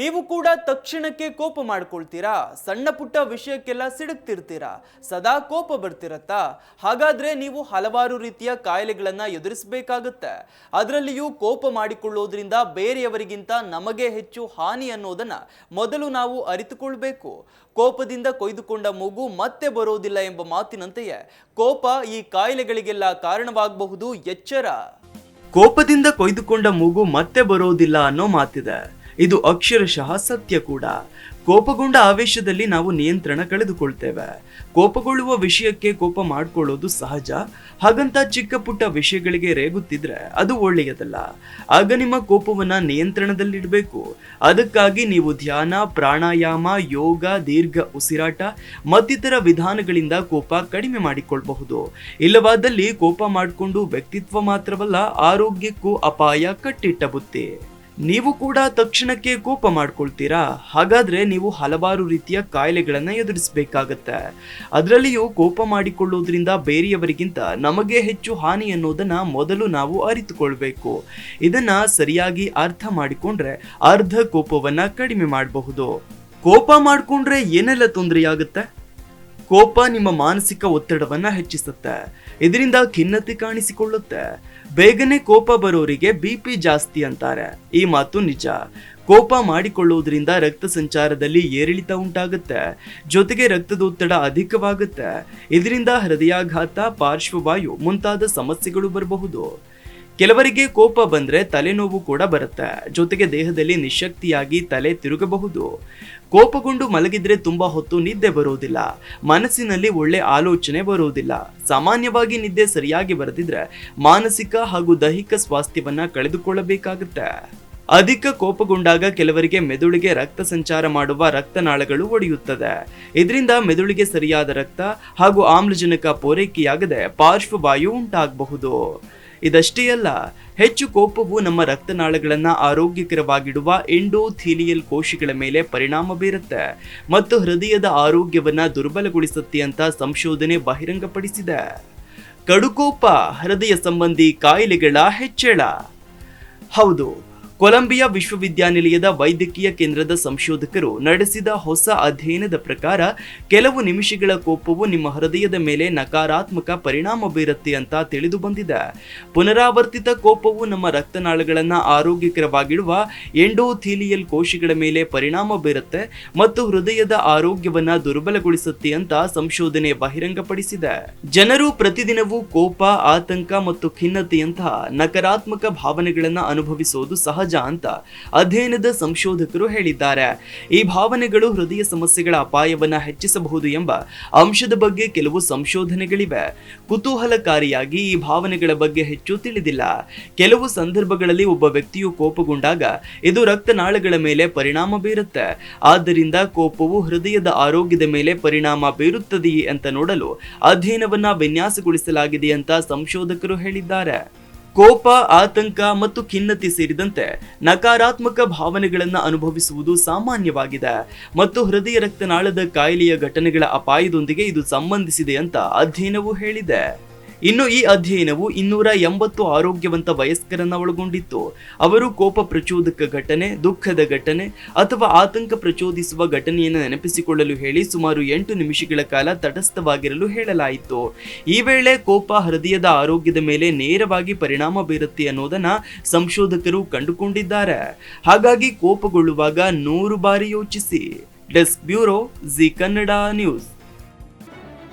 ನೀವು ಕೂಡ ತಕ್ಷಣಕ್ಕೆ ಕೋಪ ಮಾಡ್ಕೊಳ್ತೀರಾ? ಸಣ್ಣ ಪುಟ್ಟ ವಿಷಯಕ್ಕೆಲ್ಲ ಸಿಡುಕ್ತಿರ್ತೀರಾ? ಸದಾ ಕೋಪ ಬರ್ತಿರತ್ತಾ? ಹಾಗಾದ್ರೆ ನೀವು ಹಲವಾರು ರೀತಿಯ ಕಾಯಿಲೆಗಳನ್ನ ಎದುರಿಸಬೇಕಾಗುತ್ತೆ. ಅದರಲ್ಲಿಯೂ ಕೋಪ ಮಾಡಿಕೊಳ್ಳೋದ್ರಿಂದ ಬೇರೆಯವರಿಗಿಂತ ನಮಗೆ ಹೆಚ್ಚು ಹಾನಿ ಅನ್ನೋದನ್ನ ಮೊದಲು ನಾವು ಅರಿತುಕೊಳ್ಬೇಕು. ಕೋಪದಿಂದ ಕೊಯ್ದುಕೊಂಡ ಮಗು ಮತ್ತೆ ಬರೋದಿಲ್ಲ ಎಂಬ ಮಾತಿನಂತೆಯೇ ಕೋಪ ಈ ಕಾಯಿಲೆಗಳಿಗೆಲ್ಲ ಕಾರಣವಾಗಬಹುದು ಎಚ್ಚರ. ಕೋಪದಿಂದ ಕೊಯ್ದುಕೊಂಡ ಮೂಗು ಮತ್ತೆ ಬರೋದಿಲ್ಲ ಅನ್ನೋ ಮಾತಿದೆ. ಇದು ಅಕ್ಷರಶಃ ಸತ್ಯ ಕೂಡ. ಕೋಪಗೊಂಡ ಆವೇಶದಲ್ಲಿ ನಾವು ನಿಯಂತ್ರಣ ಕಳೆದುಕೊಳ್ತೇವೆ. ಕೋಪಗೊಳ್ಳುವ ವಿಷಯಕ್ಕೆ ಕೋಪ ಮಾಡಿಕೊಳ್ಳೋದು ಸಹಜ. ಹಾಗಂತ ಚಿಕ್ಕ ಪುಟ್ಟ ವಿಷಯಗಳಿಗೆ ರೇಗುತ್ತಿದ್ರೆ ಅದು ಒಳ್ಳೆಯದಲ್ಲ. ಆಗ ನಿಮ್ಮ ಕೋಪವನ್ನ ನಿಯಂತ್ರಣದಲ್ಲಿಡಬೇಕು. ಅದಕ್ಕಾಗಿ ನೀವು ಧ್ಯಾನ, ಪ್ರಾಣಾಯಾಮ, ಯೋಗ, ದೀರ್ಘ ಉಸಿರಾಟ, ಮತ್ತಿತರ ವಿಧಾನಗಳಿಂದ ಕೋಪ ಕಡಿಮೆ ಮಾಡಿಕೊಳ್ಳಬಹುದು ಇಲ್ಲವಾದಲ್ಲಿ ಕೋಪ ಮಾಡಿಕೊಂಡು ವ್ಯಕ್ತಿತ್ವ ಮಾತ್ರವಲ್ಲ, ಆರೋಗ್ಯಕ್ಕೂ ಅಪಾಯ ಕಟ್ಟಿಟ್ಟ ಬುತ್ತಿ. ನೀವು ಕೂಡ ತಕ್ಷಣಕ್ಕೆ ಕೋಪ ಮಾಡ್ಕೊಳ್ತೀರಾ? ಹಾಗಾದ್ರೆ ನೀವು ಹಲವಾರು ರೀತಿಯ ಕಾಯಿಲೆಗಳನ್ನು ಎದುರಿಸಬೇಕಾಗತ್ತೆ. ಅದರಲ್ಲಿಯೂ ಕೋಪ ಮಾಡಿಕೊಳ್ಳೋದ್ರಿಂದ ಬೇರೆಯವರಿಗಿಂತ ನಮಗೆ ಹೆಚ್ಚು ಹಾನಿ ಅನ್ನೋದನ್ನ ಮೊದಲು ನಾವು ಅರಿತುಕೊಳ್ಬೇಕು. ಇದನ್ನು ಸರಿಯಾಗಿ ಅರ್ಥ ಮಾಡಿಕೊಂಡ್ರೆ ಅರ್ಧ ಕೋಪವನ್ನ ಕಡಿಮೆ ಮಾಡಬಹುದು. ಕೋಪ ಮಾಡಿಕೊಂಡ್ರೆ ಏನೆಲ್ಲ ತೊಂದರೆಯಾಗುತ್ತೆ? ಕೋಪ ನಿಮ್ಮ ಮಾನಸಿಕ ಒತ್ತಡವನ್ನ ಹೆಚ್ಚಿಸುತ್ತೆ. ಇದರಿಂದ ಖಿನ್ನತೆ ಕಾಣಿಸಿಕೊಳ್ಳುತ್ತೆ. ಬೇಗನೆ ಕೋಪ ಬರೋರಿಗೆ ಬಿ ಪಿ ಜಾಸ್ತಿ ಅಂತಾರೆ. ಈ ಮಾತು ನಿಜ. ಕೋಪ ಮಾಡಿಕೊಳ್ಳುವುದರಿಂದ ರಕ್ತ ಸಂಚಾರದಲ್ಲಿ ಏರಿಳಿತ ಉಂಟಾಗುತ್ತೆ. ಜೊತೆಗೆ ರಕ್ತದೊತ್ತಡ ಅಧಿಕವಾಗುತ್ತೆ. ಇದರಿಂದ ಹೃದಯಾಘಾತ, ಪಾರ್ಶ್ವವಾಯು ಮುಂತಾದ ಸಮಸ್ಯೆಗಳು ಬರಬಹುದು. ಕೆಲವರಿಗೆ ಕೋಪ ಬಂದ್ರೆ ತಲೆನೋವು ಕೂಡ ಬರುತ್ತೆ. ಜೊತೆಗೆ ದೇಹದಲ್ಲಿ ನಿಶಕ್ತಿಯಾಗಿ ತಲೆ ತಿರುಗಬಹುದು. ಕೋಪಗೊಂಡು ಮಲಗಿದ್ರೆ ತುಂಬಾ ಹೊತ್ತು ನಿದ್ದೆ ಬರೋದಿಲ್ಲ ಮನಸ್ಸಿನಲ್ಲಿ ಒಳ್ಳೆ ಆಲೋಚನೆ ಬರೋದಿಲ್ಲ ಸಾಮಾನ್ಯವಾಗಿ ನಿದ್ದೆ ಸರಿಯಾಗಿ ಬರದಿದ್ರೆ ಮಾನಸಿಕ ಹಾಗೂ ದೈಹಿಕ ಸ್ವಾಸ್ಥ್ಯವನ್ನ ಕಳೆದುಕೊಳ್ಳಬೇಕಾಗುತ್ತೆ. ಅಧಿಕ ಕೋಪಗೊಂಡಾಗ ಕೆಲವರಿಗೆ ಮೆದುಳಿಗೆ ರಕ್ತ ಸಂಚಾರ ಮಾಡುವ ರಕ್ತನಾಳಗಳು ಒಡೆಯುತ್ತದೆ. ಇದರಿಂದ ಮೆದುಳಿಗೆ ಸರಿಯಾದ ರಕ್ತ ಹಾಗೂ ಆಮ್ಲಜನಕ ಪೂರೈಕೆಯಾಗದೆ ಪಾರ್ಶ್ವವಾಯು ಉಂಟಾಗಬಹುದು. ಇದಷ್ಟೇ ಅಲ್ಲ, ಹೆಚ್ಚು ಕೋಪವು ನಮ್ಮ ರಕ್ತನಾಳಗಳನ್ನು ಆರೋಗ್ಯಕರವಾಗಿಡುವ ಎಂಡೋಥೀಲಿಯಲ್ ಕೋಶಗಳ ಮೇಲೆ ಪರಿಣಾಮ ಬೀರುತ್ತೆ ಮತ್ತು ಹೃದಯದ ಆರೋಗ್ಯವನ್ನ ದುರ್ಬಲಗೊಳಿಸುತ್ತೆ ಅಂತ ಸಂಶೋಧನೆ ಬಹಿರಂಗಪಡಿಸಿದೆ. ಕಡುಕೋಪ ಹೃದಯ ಸಂಬಂಧಿ ಕಾಯಿಲೆಗಳ ಹೆಚ್ಚಳ. ಹೌದು ಕೊಲಂಬಿಯಾ ವಿಶ್ವವಿದ್ಯಾನಿಲಯದ ವೈದ್ಯಕೀಯ ಕೇಂದ್ರದ ಸಂಶೋಧಕರು ನಡೆಸಿದ ಹೊಸ ಅಧ್ಯಯನದ ಪ್ರಕಾರ ಕೆಲವು ನಿಮಿಷಗಳ ಕೋಪವು ನಿಮ್ಮ ಹೃದಯದ ಮೇಲೆ ನಕಾರಾತ್ಮಕ ಪರಿಣಾಮ ಬೀರುತ್ತೆ ಅಂತ ತಿಳಿದು ಬಂದಿದೆ. ಪುನರಾವರ್ತಿತ ಕೋಪವು ನಮ್ಮ ರಕ್ತನಾಳಗಳನ್ನು ಆರೋಗ್ಯಕರವಾಗಿಡುವ ಎಂಡೋಥೀಲಿಯಲ್ ಕೋಶಗಳ ಮೇಲೆ ಪರಿಣಾಮ ಬೀರುತ್ತೆ ಮತ್ತು ಹೃದಯದ ಆರೋಗ್ಯವನ್ನು ದುರ್ಬಲಗೊಳಿಸುತ್ತೆ ಅಂತ ಸಂಶೋಧನೆ ಬಹಿರಂಗಪಡಿಸಿದೆ. ಜನರು ಪ್ರತಿದಿನವೂ ಕೋಪ, ಆತಂಕ ಮತ್ತು ಖಿನ್ನತೆಯಂತಹ ನಕಾರಾತ್ಮಕ ಭಾವನೆಗಳನ್ನು ಅನುಭವಿಸುವುದು ಸಹಜ ಅಂತ ಅಧ್ಯಯನದ ಸಂಶೋಧಕರು ಹೇಳಿದ್ದಾರೆ. ಈ ಭಾವನೆಗಳು ಹೃದಯ ಸಮಸ್ಯೆಗಳ ಅಪಾಯವನ್ನು ಹೆಚ್ಚಿಸಬಹುದು ಎಂಬ ಅಂಶದ ಬಗ್ಗೆ ಕೆಲವು ಸಂಶೋಧನೆಗಳಿವೆ. ಕುತೂಹಲಕಾರಿಯಾಗಿ ಈ ಭಾವನೆಗಳ ಬಗ್ಗೆ ಹೆಚ್ಚು ತಿಳಿದಿಲ್ಲ. ಕೆಲವು ಸಂದರ್ಭಗಳಲ್ಲಿ ಒಬ್ಬ ವ್ಯಕ್ತಿಯು ಕೋಪಗೊಂಡಾಗ ಇದು ರಕ್ತನಾಳಗಳ ಮೇಲೆ ಪರಿಣಾಮ ಬೀರುತ್ತೆ. ಆದ್ದರಿಂದ ಕೋಪವು ಹೃದಯದ ಆರೋಗ್ಯದ ಮೇಲೆ ಪರಿಣಾಮ ಬೀರುತ್ತದೆಯೇ ಅಂತ ನೋಡಲು ಅಧ್ಯಯನವನ್ನ ವಿನ್ಯಾಸಗೊಳಿಸಲಾಗಿದೆ ಅಂತ ಸಂಶೋಧಕರು ಹೇಳಿದ್ದಾರೆ. ಕೋಪ, ಆತಂಕ ಮತ್ತು ಖಿನ್ನತೆ ಸೇರಿದಂತೆ ನಕಾರಾತ್ಮಕ ಭಾವನೆಗಳನ್ನು ಅನುಭವಿಸುವುದು ಸಾಮಾನ್ಯವಾಗಿದೆ. ಮತ್ತು ಹೃದಯ ರಕ್ತನಾಳದ ಕಾಯಿಲೆಯ ಘಟನೆಗಳ ಅಪಾಯದೊಂದಿಗೆ ಇದು ಸಂಬಂಧಿಸಿದೆ ಅಂತ ಅಧ್ಯಯನವು ಹೇಳಿದೆ. ಇನ್ನು ಈ ಅಧ್ಯಯನವು ಇನ್ನೂರ ಎಂಬತ್ತು ಆರೋಗ್ಯವಂತ ವಯಸ್ಕರನ್ನ ಒಳಗೊಂಡಿತ್ತು. ಅವರು ಕೋಪ ಪ್ರಚೋದಕ ಘಟನೆ, ದುಃಖದ ಘಟನೆ ಅಥವಾ ಆತಂಕ ಪ್ರಚೋದಿಸುವ ಘಟನೆಯನ್ನು ನೆನಪಿಸಿಕೊಳ್ಳಲು ಹೇಳಿ ಸುಮಾರು ಎಂಟು ನಿಮಿಷಗಳ ಕಾಲ ತಟಸ್ಥವಾಗಿರಲು ಹೇಳಲಾಯಿತು. ಈ ವೇಳೆ ಕೋಪ ಹೃದಯದ ಆರೋಗ್ಯದ ಮೇಲೆ ನೇರವಾಗಿ ಪರಿಣಾಮ ಬೀರುತ್ತೆ ಅನ್ನೋದನ್ನ ಸಂಶೋಧಕರು ಕಂಡುಕೊಂಡಿದ್ದಾರೆ. ಹಾಗಾಗಿ ಕೋಪಗೊಳ್ಳುವಾಗ ನೂರು ಬಾರಿ ಯೋಚಿಸಿ. Desk bureau Zee Kannada news.